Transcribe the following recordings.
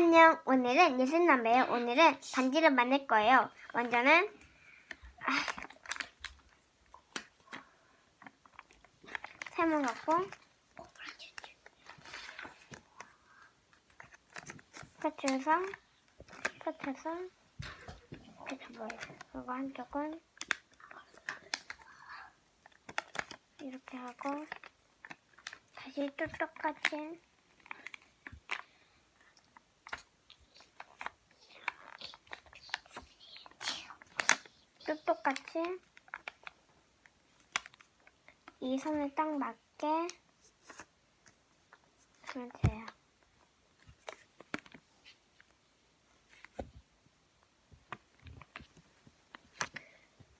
안녕. 오늘은 예슬남매예요. 오늘은 반지를 만들 거예요. 먼저는 아, 샘을 갖고 이렇게 잡아요. 그리고 한쪽은 이렇게 하고 다시 또 똑같이 똑같이 이 선을 딱 맞게 하면 돼요.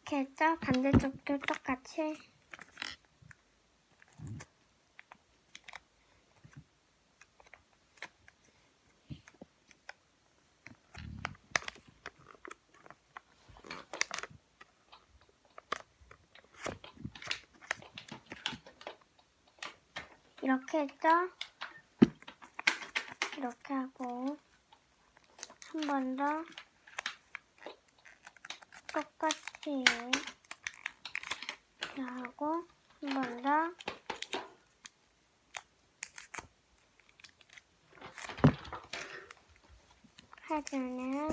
이렇게 했죠? 반대쪽도 똑같이 이렇게 했죠? 이렇게 하고 한 번 더 똑같이 이렇게 하고 한 번 더 하면은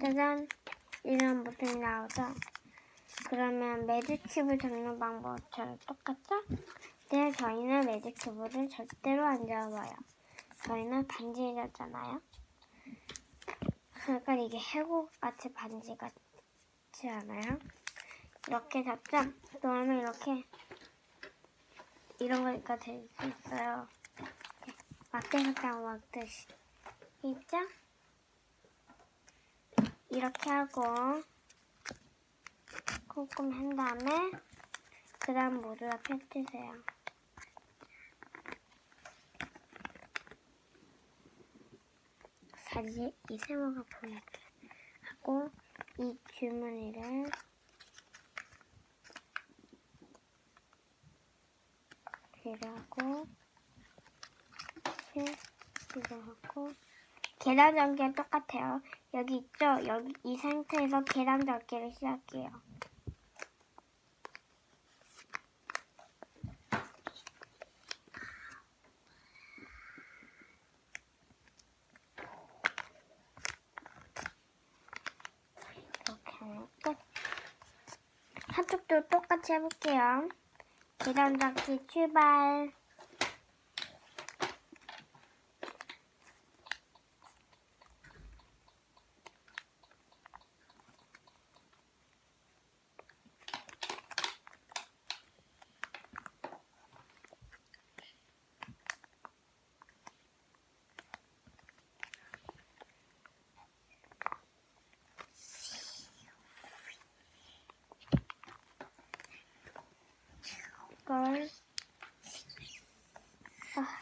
짜잔 이런 모습이 나오죠? 그러면 매직칩을 잡는 방법처럼 똑같죠? 근데 저희는 매직 큐브를 절대로 안 잡아요. 저희는 반지 잡잖아요. 그러니까 이게 해골같이 반지 같지 않아요? 이렇게 잡죠? 그러면 이렇게 이런 거니까 될 수 있어요. 막대사탕 막듯이 있죠? 이렇게 하고 꼼꼼 한 다음에 그 다음 모두 다 펼치세요. 다시 이 세모가 보이게 하고 이 줄무늬를 이렇게 이렇게 계란 전기랑 똑같아요. 여기 있죠? 여기 이 상태에서 계란 전기를 시작해요. 이렇게 하면 끝. 한쪽도 똑같이 해볼게요. 계란 잡기 출발. 이걸 아.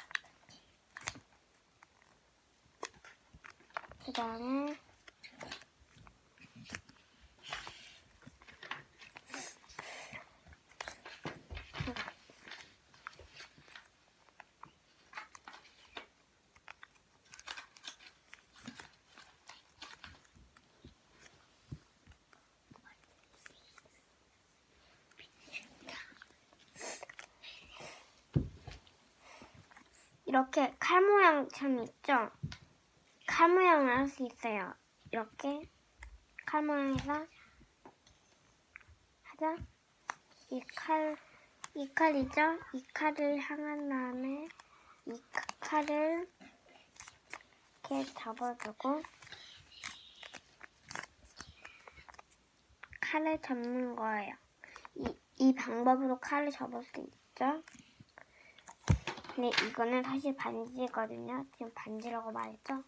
그 다음에 이렇게 칼 모양처럼 있죠? 칼 모양을 할 수 있어요. 이렇게 칼 모양에서 하자. 이 칼, 이 칼이죠? 이 칼을 향한 다음에 이 카- 칼을 이렇게 잡아주고 칼을 잡는 거예요. 이, 이 방법으로 칼을 잡을 수 있죠? 근데 이거는 사실 반지거든요. 지금 반지라고 말했죠?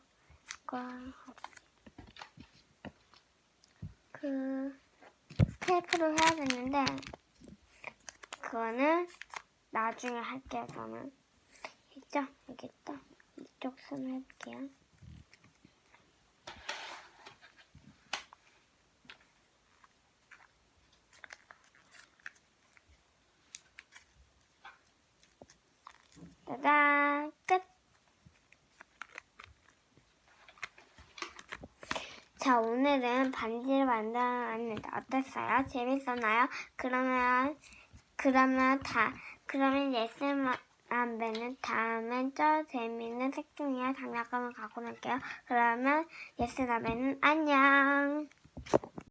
그 테이프로 해야 되는데 그거는 나중에 할게요. 저는 있죠? 여기 있다. 이쪽 손을 해볼게요. 짜잔 자, 오늘은 반지를 만들어봤는데 어땠어요? 재밌었나요? 그러면, 그러면 다, 그러면 예스맘배는 다음엔 더 재밌는 색종이와 장난감을 갖고 놀게요. 그러면 예스맘배는 안녕!